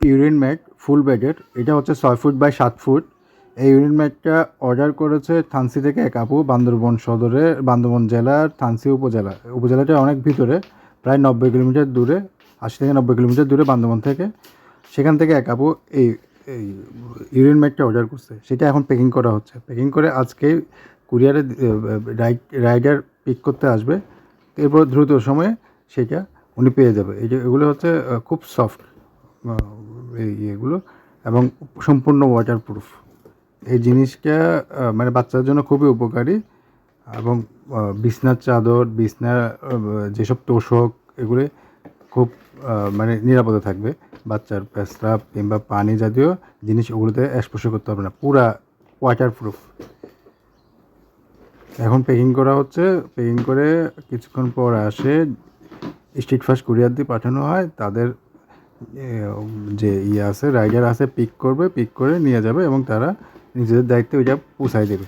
Urine mat ফুল ব্যাগের এটা হচ্ছে ছয় ফুট বাই সাত ফুট। এই ইউরিন ম্যাটটা অর্ডার করেছে থানসি থেকে এক আপু, বান্দরবন সদরে, বান্দরবন জেলার থানসি উপজেলা। উপজেলাটা অনেক ভিতরে, প্রায় নব্বই কিলোমিটার দূরে, আশি থেকে নব্বই কিলোমিটার দূরে বান্দরবন থেকে। সেখান থেকে এক আপু এই ইউরিন ম্যাটটা অর্ডার করছে। সেটা এখন প্যাকিং করা হচ্ছে। প্যাকিং করে আজকে কুরিয়ারে রাইড রাইডার পিক করতে আসবে। এরপর দ্রুত সময়ে সেটা উনি পেয়ে যাবে। এই এগুলো হচ্ছে খুব সফট। এই ইয়েগুলো এবং সম্পূর্ণ ওয়াটার প্রুফ এই জিনিসটা মানে বাচ্চার জন্য খুবই উপকারী এবং বিছনার চাদর বিছনার যেসব তোষক এগুলো খুব মানে নিরাপদে থাকবে। বাচ্চার পেস্রাব কিংবা পানি জাতীয় জিনিস ওগুলোতে স্পর্শ করতে হবে না। পুরা ওয়াটার প্রুফ এখন প্যাকিং করা হচ্ছে। প্যাকিং করে কিছুক্ষণ পর আসে স্ট্রিট ফাস্ট কুরিয়ার দিয়ে পাঠানো হয়। তাদের যে ইয়ে আছে রাইডার আছে পিক করবে পিক করে নিয়ে যাবে এবং তারা নিজেদের দায়িত্বে ওইটা পৌঁছায় দেবে।